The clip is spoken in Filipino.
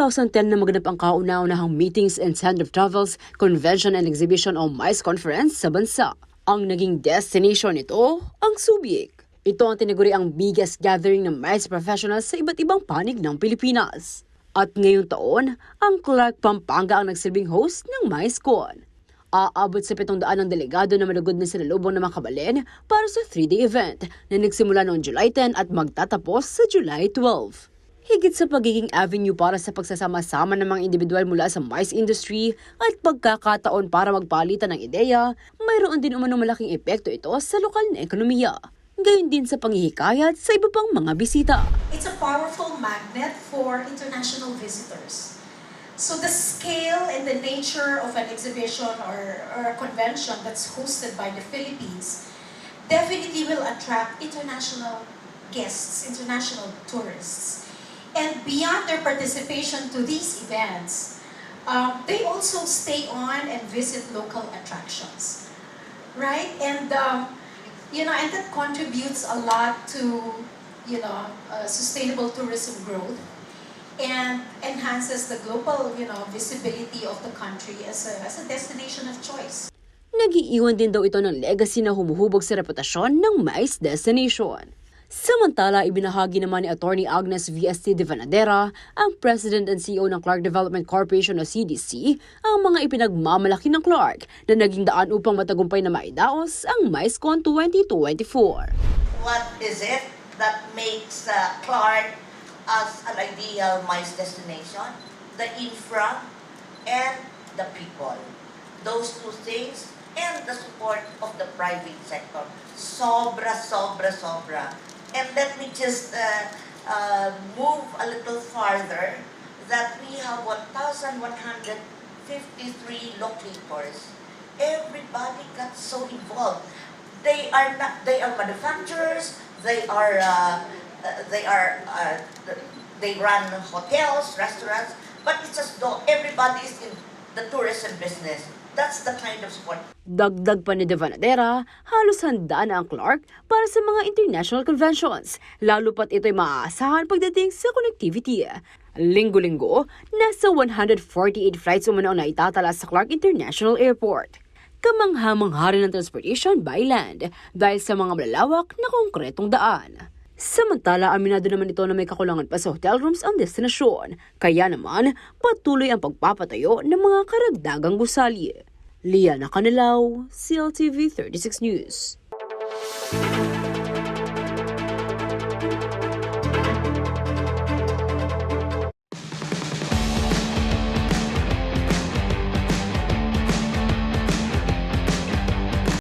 2010 na maganap ang kauna-unahang Meetings and Center of Travels, Convention and Exhibition o MICE Conference sa bansa. Ang naging destination nito, ang Subic. Ito ang tinaguri ang biggest gathering ng MICE professionals sa iba't ibang panig ng Pilipinas. At ngayong taon, ang Clark Pampanga ang nagsilbing host ng MICECon. Aabot sa 700 ang delegado na malugod na sinalubong ng mga kabalin para sa 3-day event na nagsimula noong July 10 at magtatapos sa July 12. Higit sa pagiging avenue para sa pagsasama-sama ng mga individual mula sa MICE industry at pagkakataon para magpalitan ng ideya, mayroon din umanong malaking epekto ito sa lokal na ekonomiya. Gayon din sa panghihikayat sa iba pang mga bisita. It's a powerful magnet for international visitors. So the scale and the nature of an exhibition or, or a convention that's hosted by the Philippines definitely will attract international guests, international tourists. And beyond their participation to these events, um, they also stay on and visit local attractions, right? And um, you know, and that contributes a lot to you know uh, sustainable tourism growth and enhances the global you know visibility of the country as a, as a destination of choice. Nagiiwan din daw ito ng legacy na humuhubog sa reputasyon ng MICE destination. Samantala, ibinahagi naman ni Attorney Agnes VST de Vanadera, ang President and CEO ng Clark Development Corporation o CDC, ang mga ipinagmamalaki ng Clark na naging daan upang matagumpay na maidaos ang MICECon 2024. what is it that makes uh, Clark as an ideal MICE destination? The infra and the people. Those two things and the support of the private sector. Sobra, sobra, sobra. And let me just uh, uh, move a little farther that we have 1,153 locators. Everybody got so involved they are not they are manufacturers they are uh, they are uh, they run hotels restaurants but it's as though everybody is in the tourism business that's the kind of sport Dagdag pa ni De Vanadera, halos handa na ang Clark para sa mga international conventions, lalo pat ito'y maaasahan pagdating sa connectivity. Linggo-linggo, nasa 148 flights umano ang naitatala sa Clark International Airport. Kamangha-mangha rin ng transportation by land dahil sa mga malalawak na konkretong daan. Samantala, aminado naman ito na may kakulangan pa sa hotel rooms ang destinasyon. Kaya naman, patuloy ang pagpapatayo ng mga karagdagang gusali. Liana Canilaw, CLTV 36 News.